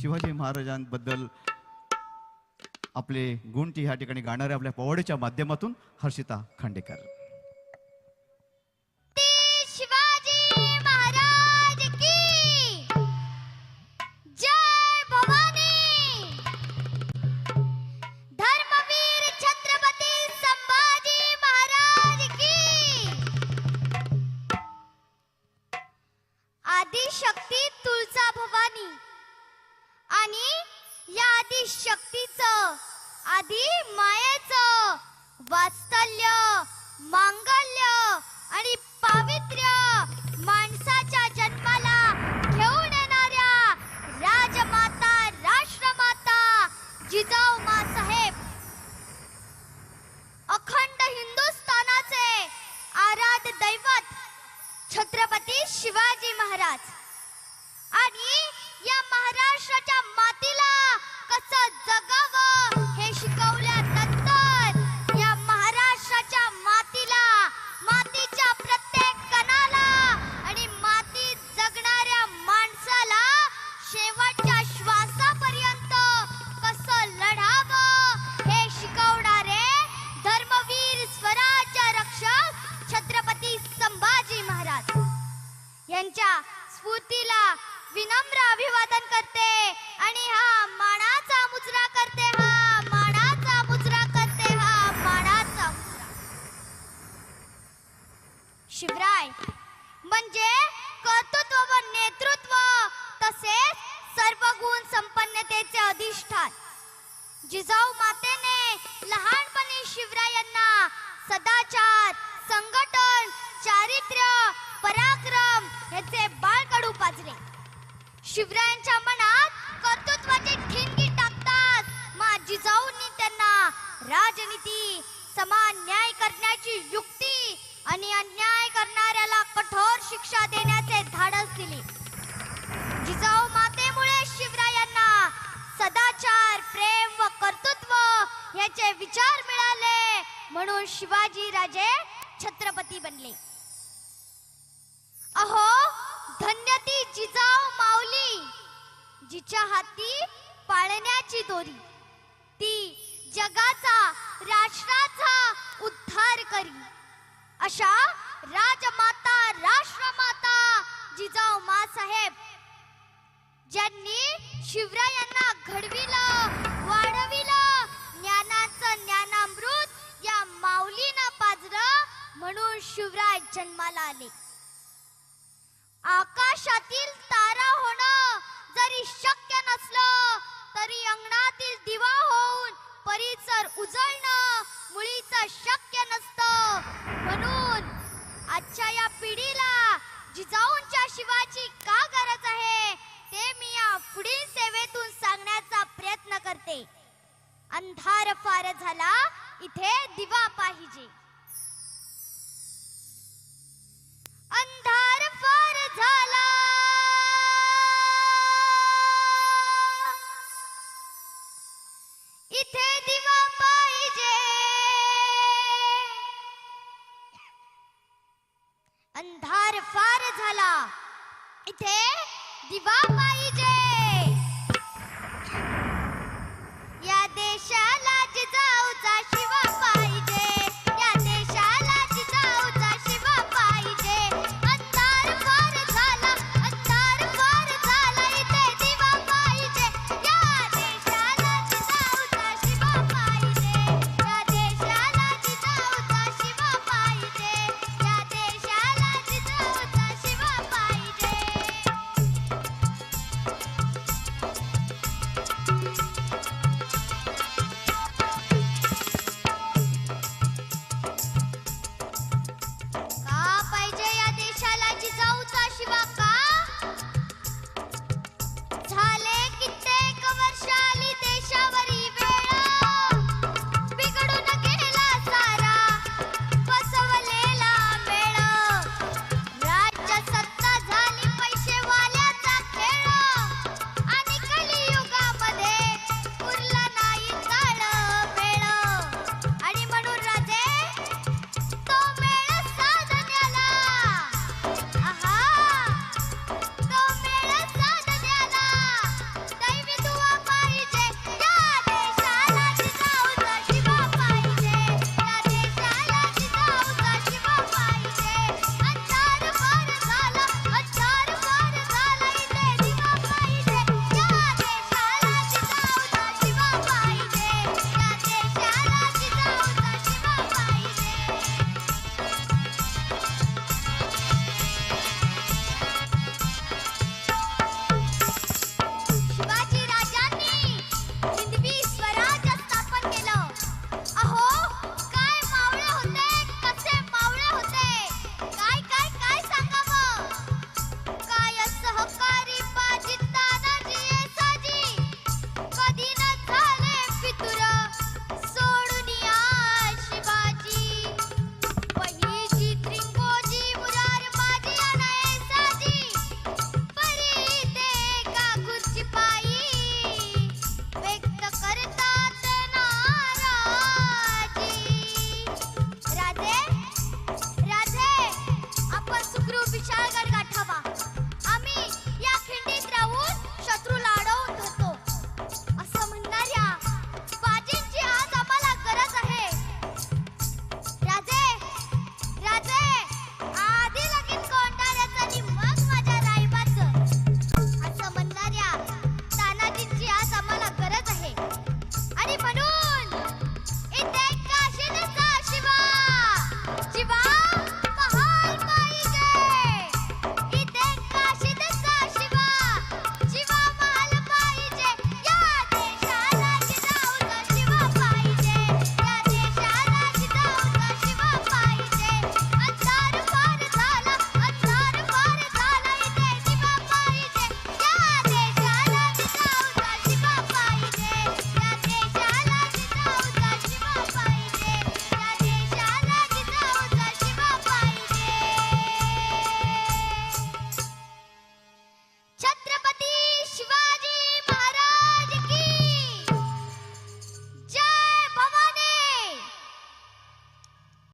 शिवाजी महाराजांबद्दल आपले गुंटी ह्या ठिकाणी गाणारे आपल्या पवाडीच्या माध्यमातून हर्षिता खांडेकर. आदिशक्ती तुळजा भवानी. आणि या आधी शक्तीचं आधी मायेचं वात्सल्य मांगल्य आणि पावित्र्य माणसाच्या जन्माला घेऊन येणाऱ्या राजमाता राष्ट्रमाता जिजाऊ साहेब. अखंड हिंदुस्थानाचे आराध दैवत छत्रपती शिवाजी महाराज. आणि महाराष्ट्राच्या मातीला कसं जगावं हे शिकवल्यानंतर या महाराष्ट्राच्या मातीला मातीच्या प्रत्येक कणाला आणि मातीत जगणाऱ्या माणसाला शेवटच्या श्वासापर्यंत कसं लढावं हे शिकवणारे धर्मवीर स्वराज्य रक्षक छत्रपती संभाजी महाराज. यांच्या स्फूर्तीला विनम्र अभिवादन शिवराय. म्हणजे कर्तृत्व व नेतृत्व तसेच सर्व गुण संपन्नतेचे अधिष्ठान. जिजाऊ मातेने लहानपणी शिवरायांना सदाचार संघटन चारित्र्य पराक्रम याचे बाळकडू पाजले. शिवरायांच्या मनात कर्तृत्वाची ठिणगी टाकतात मा जिजाऊंनी त्यांना राजनीती समान न्याय करण्याची युक्ती आणि अन्याय करणाऱ्याला कठोर शिक्षा देण्याचे धाडस दिले. जिजाऊ मातेमुळे शिवरायांना सदाचार प्रेम व कर्तृत्व याचे विचार मिळाले म्हणून शिवाजी राजे छत्रपती बनले. अहो धन्य ती जिजाऊ माऊली जिच्या हाती पाळण्याची दोरी. ती जगाचा राष्ट्राचा उद्धार करी. अशा राजमाता राष्ट्रमाता जिजाऊ मासाहेब ज्यांनी शिवरायांना घडविलं वाढविलं ज्ञानाचं ज्ञानामृत या माऊलीनं पाजलं म्हणून शिवराय जन्माला आले. आकाशातील तारा होणं अंधार फार झाला इथे दिवा पाहिजे. अंधार फार झाला. इथे दिवा पाहिजे. अंधार फार झाला इथे दिवा पाहिजे.